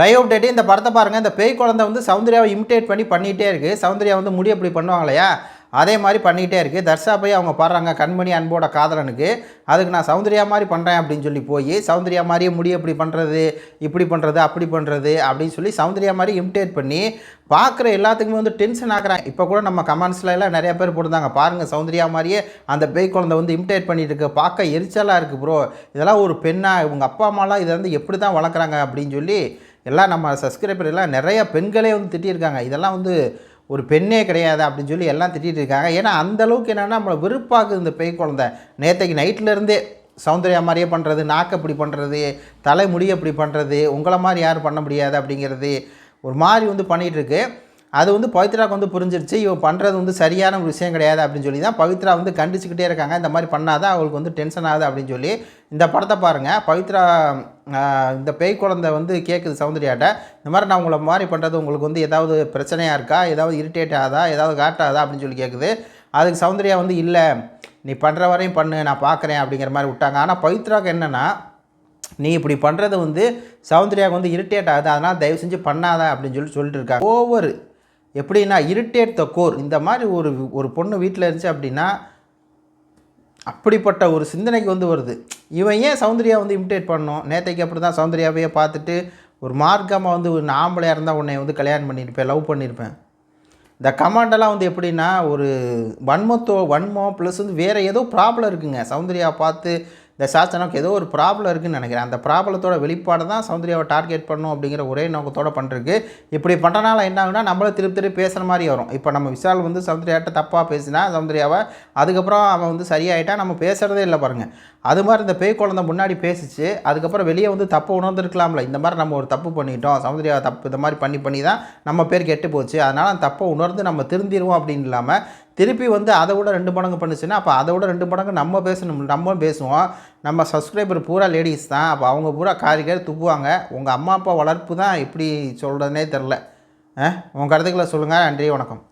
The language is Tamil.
லைவ் அப்டேட்டு இந்த படத்தை பாருங்கள் இந்த பேய் குழந்தை வந்து சௌந்தர்யாவை இமிட்டேட் பண்ணி பண்ணிகிட்டே இருக்குது சௌந்தர்யா வந்து முடி அப்படி பண்ணுவாங்க இல்லையா? அதே மாதிரி பண்ணிகிட்டே இருக்குது தர்ஷா போய் அவங்க பாடுறாங்க கண்மணி அன்போட காதலனுக்கு. அதுக்கு நான் சௌந்தர்யா மாதிரி பண்ணுறேன் அப்படின்னு சொல்லி போய் சௌந்தர்யா மாதிரியே முடி எப்படி பண்ணுறது இப்படி பண்ணுறது அப்படி பண்ணுறது அப்படின்னு சொல்லி சௌந்தர்யா மாதிரி இமிட்டேட் பண்ணி பார்க்குற எல்லாத்துக்குமே வந்து டென்ஷன் ஆக்குறாங்க. இப்போ கூட நம்ம கமெண்ட்ஸில் எல்லாம் நிறைய பேர் போட்டிருந்தாங்க. பாருங்கள் சௌந்தர்யா மாதிரியே அந்த பேய் குழந்தை வந்து இமிட்டேட் பண்ணிட்டு இருக்கு. பார்க்க எரிச்சலாக இருக்குது ப்ரோ இதெல்லாம் ஒரு பெண்ணா இவங்க அப்பா அம்மாலாம் இதை வந்து எப்படி தான் வளர்க்குறாங்க அப்படின்னு சொல்லி எல்லாம் நம்ம சப்ஸ்கிரைபர் எல்லாம் நிறைய பெண்களே வந்து திட்டியிருக்காங்க. இதெல்லாம் வந்து ஒரு பெண்ணே கிடையாது அப்படின்னு சொல்லி எல்லாம் திட்டிகிட்டு இருக்காங்க. ஏன்னா அந்தளவுக்கு என்னென்னா நம்மளை வெறுப்பாக்குது இந்த பேய் குழந்தை. நேற்றைக்கு நைட்லேருந்தே சௌந்தர்யா மாதிரியே பண்ணுறது நாக்கு அப்படி பண்ணுறது தலைமுடி அப்படி பண்ணுறது உங்களை மாதிரி யாரும் பண்ண முடியாது அப்படிங்கிறது ஒரு மாதிரி வந்து பண்ணிகிட்ருக்கு அது வந்து பவித்ராவுக்கு வந்து புரிஞ்சிருச்சு இவன் பண்ணுறது வந்து சரியான ஒரு விஷயம் கிடையாது அப்படின்னு சொல்லி தான் பவித்ரா வந்து கண்டிச்சுக்கிட்டே இருக்காங்க. இந்த மாதிரி பண்ணாதான் அவளுக்கு வந்து டென்ஷன் ஆகுது அப்படின்னு சொல்லி இந்த படத்தை பாருங்கள் பவித்ரா இந்த பேய் குழந்தை வந்து கேட்குது சௌந்தர்யாட்ட. இந்த மாதிரி நான் உங்களை மாதிரி பண்ணுறது உங்களுக்கு வந்து ஏதாவது பிரச்சனையாக இருக்கா? ஏதாவது இரிட்டேட் ஆகுதா? ஏதாவது காட்டாதா அப்படின்னு சொல்லி கேட்குது அதுக்கு சௌந்தர்யா வந்து இல்லை நீ பண்ணுற வரையும் பண்ணு நான் பார்க்குறேன் அப்படிங்கிற மாதிரி விட்டாங்க. ஆனால் பவித்ராவுக்கு என்னென்னா நீ இப்படி பண்ணுறது வந்து சௌந்தர்யாவுக்கு வந்து இரிட்டேட் ஆகுது அதனால் தயவு செஞ்சு பண்ணாத அப்படின்னு சொல்லி சொல்லிட்டு இருக்காங்க. ஓவர் எப்படின்னா இரிட்டேட் த கோர் இந்த மாதிரி ஒரு ஒரு பொண்ணு வீட்டில் இருந்துச்சு அப்படின்னா அப்படிப்பட்ட ஒரு சிந்தனைக்கு வந்து வருது. இவன் ஏன் சௌந்தர்யா வந்து இமிட்டேட் பண்ணோம் நேத்தைக்கு அப்படி தான் சௌந்தர்யாவையே பார்த்துட்டு ஒரு மார்க்கமாக வந்து ஒரு ஆம்பளையாக இருந்தால் உன்னை வந்து கல்யாணம் பண்ணியிருப்பேன் லவ் பண்ணியிருப்பேன். இந்த கமாண்டெல்லாம் வந்து எப்படின்னா ஒரு வன்மத்தோ வன்மம் ப்ளஸ் வந்து வேறு ஏதோ ப்ராப்ளம் இருக்குங்க. சௌந்தர்யா பார்த்து இந்த சாச்சனாவுக்கு ஏதோ ஒரு ப்ராப்ளம் இருக்குன்னு நினைக்கிறேன். அந்த ப்ராப்ளத்தோட வெளிப்பாடு தான் சௌந்தர்யாவை டார்கெட் பண்ணும் அப்படிங்கிற ஒரே நோக்கத்தோட பண்ணுறதுக்கு இப்படி பண்ணுறனால என்ன ஆகுனா நம்மளை திருப்பி திருப்பி பேசுகிற மாதிரி வரும். இப்போ நம்ம விஷால் வந்து சௌந்தர்யாட்ட தப்பாக பேசினா சௌந்தர்யாவை அதுக்கப்புறம் அவன் வந்து சரியாயிட்டா நம்ம பேசுகிறதே இல்லை பாருங்கள் அது மாதிரி இந்த பேய் குழந்தை முன்னாடி பேசிச்சு அதுக்கப்புறம் வெளியே வந்து தப்பு உணர்ந்துருக்கலாம்ல. இந்த மாதிரி நம்ம ஒரு தப்பு பண்ணிட்டோம் சௌந்தர்யா தப்பு இந்த மாதிரி பண்ணி பண்ணி தான் நம்ம பேர் கெட்டு போச்சு. அதனால் அந்த தப்பை உணர்ந்து நம்ம திருந்திடுவோம் அப்படின்னு இல்லாமல் திருப்பி வந்து அதை விட ரெண்டு மடங்கு பண்ணுச்சுன்னா அப்போ அதை விட ரெண்டு மடங்கு நம்ம பேசணும் நம்ம பேசுவோம். நம்ம சப்ஸ்கிரைபர் பூரா லேடிஸ் தான். அப்போ அவங்க பூரா காரிக்கார் துப்புவாங்க உங்கள் அம்மா அப்பா வளர்ப்பு தான் எப்படி சொல்கிறதுனே தெரில உங்கள் கருத்துக்களை சொல்லுங்கள் நன்றி வணக்கம்.